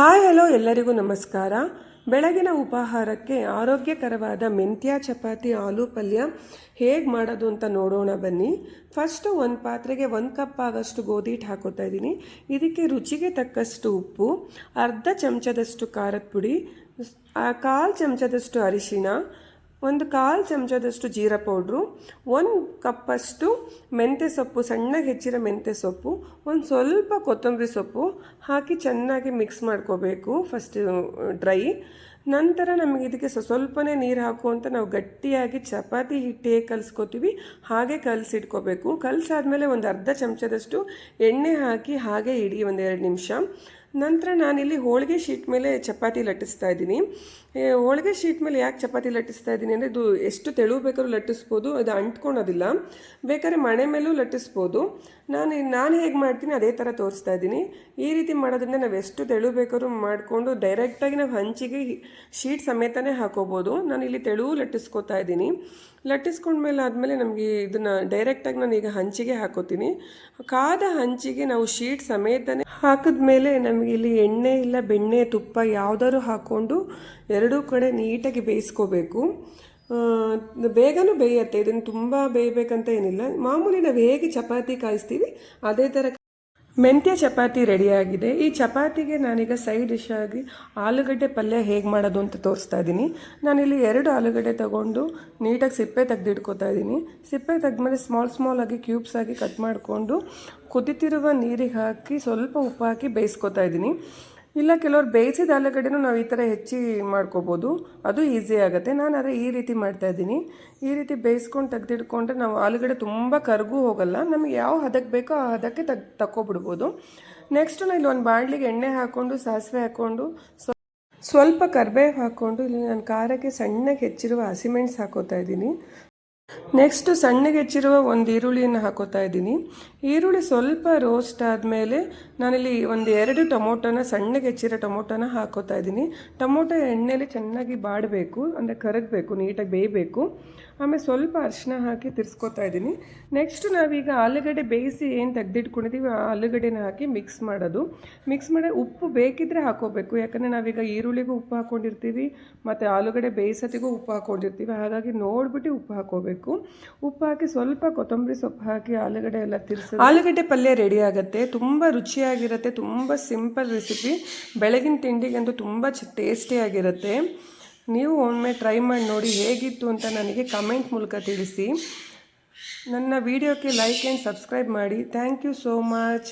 Hi, hello ಎಲ್ಲರಿಗೂ ನಮಸ್ಕಾರ. ಬೆಳಗಿನ ಉಪಹಾರಕ್ಕೆ ಆರೋಗ್ಯಕರವಾದ ಮೆಂತ್ಯ, ಚಪಾತಿ, ಆಲೂ ಪಲ್ಯ ಹೇಗೆ ಮಾಡೋದು ಅಂತ ನೋಡೋಣ ಬನ್ನಿ. ಫಸ್ಟು ಒಂದು ಪಾತ್ರೆಗೆ ಒಂದು ಕಪ್ ಆಗೋಷ್ಟು ಗೋಧಿ ಹಿಟ್ಟು ಹಾಕೋತಾ ಇದ್ದೀನಿ. ಇದಕ್ಕೆ ರುಚಿಗೆ ತಕ್ಕಷ್ಟು ಉಪ್ಪು, ಅರ್ಧ ಚಮಚದಷ್ಟು ಖಾರದ ಪುಡಿ ಕಾಲು ಚಮಚದಷ್ಟು ಅರಿಶಿಣ ಒಂದು ಕಾಲು ಚಮಚದಷ್ಟು ಜೀರಾ ಪೌಡ್ರು, ಒಂದು ಕಪ್ಪಷ್ಟು ಮೆಂತ್ಯ ಸೊಪ್ಪು ಸಣ್ಣಗೆ ಹೆಚ್ಚಿರೋ ಮೆಂತ್ಯ ಸೊಪ್ಪು, ಒಂದು ಸ್ವಲ್ಪ ಕೊತ್ತಂಬರಿ ಸೊಪ್ಪು ಹಾಕಿ ಚೆನ್ನಾಗಿ ಮಿಕ್ಸ್ ಮಾಡ್ಕೋಬೇಕು ಫಸ್ಟ್ ಡ್ರೈ ನಂತರ ನಮಗೆ ಇದಕ್ಕೆ ಸ್ವ- ಸ್ವಲ್ಪನೇ ನೀರು ಹಾಕು ಅಂತ ನಾವು ಗಟ್ಟಿಯಾಗಿ ಚಪಾತಿ ಹಿಟ್ಟು ಹೇಗೆ ಕಲಿಸ್ಕೋತೀವಿ. ಹಾಗೆ ಕಲಸಿಟ್ಕೋಬೇಕು. ಕಲಸಾದ್ಮೇಲೆ ಒಂದು ಅರ್ಧ ಚಮಚದಷ್ಟು ಎಣ್ಣೆ ಹಾಕಿ ಹಾಗೆ ಇಡಿ ಒಂದು ಎರಡು ನಿಮಿಷ. ನಂತರ ನಾನಿಲ್ಲಿ ಹೋಳಿಗೆ ಶೀಟ್ ಮೇಲೆ ಚಪಾತಿ ಲಟ್ಟಿಸ್ತಾ ಇದ್ದೀನಿ. ಹೋಳಿಗೆ ಶೀಟ್ ಮೇಲೆ ಯಾಕೆ ಚಪಾತಿ ಲಟ್ಟಿಸ್ತಾ ಇದ್ದೀನಿ ಅಂದರೆ ಇದು ಎಷ್ಟು ತೆಳು ಬೇಕಾದ್ರೂ ಲಟ್ಟಿಸ್ಬೋದು, ಅದು ಅಂಟ್ಕೊಳೋದಿಲ್ಲ ಬೇಕಾದ್ರೆ ಮಣೆ ಮೇಲೂ ಲಟ್ಟಿಸ್ಬೋದು. ನಾನು ನಾನು ಹೇಗೆ ಮಾಡ್ತೀನಿ ಅದೇ ಥರ ತೋರಿಸ್ತಾ ಇದ್ದೀನಿ. ಈ ರೀತಿ ಮಾಡೋದ್ರಿಂದ ನಾವು ಎಷ್ಟು ತೆಳು ಬೇಕಾದ್ರೂ ಮಾಡಿಕೊಂಡು ಡೈರೆಕ್ಟಾಗಿ ನಾವು ಹಂಚಿಗೆ ಶೀಟ್ ಸಮೇತನೇ ಹಾಕೋಬೋದು. ನಾನು ಇಲ್ಲಿ ತೆಳು ಲಟ್ಟಿಸ್ಕೊತಾ ಇದ್ದೀನಿ. ಲಟ್ಟಿಸ್ಕೊಂಡ್ಮೇಲೆ ಆದಮೇಲೆ ನಮಗೆ ಇದನ್ನು ಡೈರೆಕ್ಟಾಗಿ ನಾನು ಈಗ ಹಂಚಿಗೆ ಹಾಕೋತೀನಿ. ಕಾದ ಹಂಚಿಗೆ ನಾವು ಶೀಟ್ ಸಮೇತನೇ ಹಾಕಿದ್ಮೇಲೆ ನಮಗೆ ಇಲ್ಲಿ ಎಣ್ಣೆ ಇಲ್ಲ ಬೆಣ್ಣೆ ತುಪ್ಪ ಯಾವುದಾದ್ರು ಹಾಕ್ಕೊಂಡು ಎರಡೂ ಕಡೆ ನೀಟಾಗಿ ಬೇಯಿಸ್ಕೋಬೇಕು. ಬೇಗನೂ ಬೇಯುತ್ತೆ, ಇದನ್ನು ತುಂಬ ಬೇಯಬೇಕಂತ ಏನಿಲ್ಲ. ಮಾಮೂಲಿ ನಾವು ಹೇಗೆ ಚಪಾತಿ ಕಾಯಿಸ್ತೀವಿ, ಅದೇ ಥರ ಮೆಂತ್ಯ ಚಪಾತಿ ರೆಡಿಯಾಗಿದೆ. ಈ ಚಪಾತಿಗೆ ನಾನೀಗ ಸೈಡ್ ಡಿಶ್ ಆಗಿ ಆಲೂಗಡ್ಡೆ ಪಲ್ಯ ಹೇಗೆ ಮಾಡೋದು ಅಂತ ತೋರಿಸ್ತಾ ಇದ್ದೀನಿ ನಾನಿಲ್ಲಿ ಎರಡು ಆಲೂಗಡ್ಡೆ ತಗೊಂಡು ನೀಟಾಗಿ ಸಿಪ್ಪೆ ತೆಗೆದಿಟ್ಕೋತಾ ಇದ್ದೀನಿ ಸಿಪ್ಪೆ ತೆಗೆದ್ಮೇಲೆ ಸ್ಮಾಲ್ ಸ್ಮಾಲ್ ಆಗಿ ಕ್ಯೂಬ್ಸ್ ಆಗಿ ಕಟ್ ಮಾಡಿಕೊಂಡು ಕುದಿತಿರುವ ನೀರಿಗೆ ಹಾಕಿ ಸ್ವಲ್ಪ ಉಪ್ಪು ಹಾಕಿ ಬೇಯಿಸ್ಕೊತಾ ಇದ್ದೀನಿ ಇಲ್ಲ, ಕೆಲವರು ಬೇಯಿಸಿದ ಆಲೂಗಡ್ಡೆನೂ ನಾವು ಈ ಥರ ಹೆಚ್ಚಿ ಮಾಡ್ಕೋಬೋದು. ಅದು ಈಸಿ ಆಗುತ್ತೆ. ನಾನು ಅದೇ ಈ ರೀತಿ ಮಾಡ್ತಾ ಇದ್ದೀನಿ. ಈ ರೀತಿ ಬೇಯಿಸ್ಕೊಂಡು ತೆಗೆದಿಟ್ಕೊಂಡ್ರೆ ನಾವು ಆಲೂಗಡ್ಡೆ ತುಂಬ ಕರಗೂ ಹೋಗಲ್ಲ. ನಮಗೆ ಯಾವ ಹದಕ್ಕೆ ಬೇಕೋ ಆ ಹದಕ್ಕೆ ತಗ್, ತಕ್ಕೊಬಿಡ್ಬೋದು. ನೆಕ್ಸ್ಟ್ ನಾನು ಇಲ್ಲಿ ಒಂದು ಬಾಣಲಿಗೆ ಎಣ್ಣೆ ಹಾಕ್ಕೊಂಡು ಸಾಸಿವೆ ಹಾಕ್ಕೊಂಡು ಸ್ವ, ಸ್ವಲ್ಪ ಕರ್ಬೇವು ಹಾಕ್ಕೊಂಡು ಇಲ್ಲಿ ನಾನು ಖಾರಕ್ಕೆ ಸಣ್ಣಗೆ ಹೆಚ್ಚಿರುವ ಹಸಿಮೆಣ್ಸು ಹಾಕೋತಾ ಇದ್ದೀನಿ. ನೆಕ್ಸ್ಟು ಸಣ್ಣಗೆ ಹೆಚ್ಚಿರುವ ಒಂದು ಈರುಳ್ಳಿಯನ್ನು ಹಾಕೋತಾ ಇದ್ದೀನಿ. ಈರುಳ್ಳಿ ಸ್ವಲ್ಪ ರೋಸ್ಟ್ ಆದಮೇಲೆ ನಾನಿಲ್ಲಿ ಒಂದು ಎರಡು ಟೊಮೊಟೊನ, ಸಣ್ಣಗೆ ಹೆಚ್ಚಿರೋ ಟೊಮೊಟೊನ ಹಾಕೋತಾ ಇದ್ದೀನಿ. ಟೊಮೊಟೊ ಎಣ್ಣೆಲಿ ಚೆನ್ನಾಗಿ ಬಾಡಬೇಕು, ಅಂದರೆ ಕರಗಬೇಕು, ನೀಟಾಗಿ ಬೇಯಬೇಕು. ಆಮೇಲೆ ಸ್ವಲ್ಪ ಅರಿಶಿನ ಹಾಕಿ ತಿರ್ಸ್ಕೊತಾ ಇದ್ದೀನಿ. ನೆಕ್ಸ್ಟ್ ನಾವೀಗ ಆಲೂಗಡ್ಡೆ ಬೇಯಿಸಿ ಏನು ತೆಗೆದಿಟ್ಕೊಂಡಿದ್ದೀವಿ ಆ ಆಲೂಗಡ್ಡೆನ ಹಾಕಿ ಮಿಕ್ಸ್ ಮಾಡೋದು. ಮಿಕ್ಸ್ ಮಾಡಿ ಉಪ್ಪು ಬೇಕಿದ್ದರೆ ಹಾಕೋಬೇಕು. ಯಾಕಂದರೆ ನಾವೀಗ ಈರುಳ್ಳಿಗೂ ಉಪ್ಪು ಹಾಕ್ಕೊಂಡಿರ್ತೀವಿ ಮತ್ತು ಆಲೂಗಡ್ಡೆ ಬೇಯಿಸೋತಿಗೂ ಉಪ್ಪು ಹಾಕ್ಕೊಂಡಿರ್ತೀವಿ ಹಾಗಾಗಿ ನೋಡ್ಬಿಟ್ಟು ಉಪ್ಪು ಹಾಕೋಬೇಕು. ಉಪ್ಪು ಹಾಕಿ ಸ್ವಲ್ಪ ಕೊತ್ತಂಬರಿ ಸೊಪ್ಪು ಹಾಕಿ ಆಲೂಗಡ್ಡೆ ಎಲ್ಲ ತಿರ್ಸಿ ಆಲೂಗಡ್ಡೆ ಪಲ್ಯ ರೆಡಿ ಆಗುತ್ತೆ. ತುಂಬ ರುಚಿಯಾಗಿರುತ್ತೆ. ತುಂಬ ಸಿಂಪಲ್ ರೆಸಿಪಿ ಬೆಳಗಿನ ತಿಂಡಿಗಂತೂ ತುಂಬ ಚ ಟೇಸ್ಟಿಯಾಗಿರುತ್ತೆ ನೀವು ಒಮ್ಮೆ ಟ್ರೈ ಮಾಡಿ ನೋಡಿ ಹೇಗಿತ್ತು ಅಂತ ನನಗೆ ಕಮೆಂಟ್ ಮೂಲಕ ತಿಳಿಸಿ. ನನ್ನ ವಿಡಿಯೋಕ್ಕೆ ಲೈಕ್ ಆ್ಯಂಡ್ ಸಬ್ಸ್ಕ್ರೈಬ್ ಮಾಡಿ. Thank you so much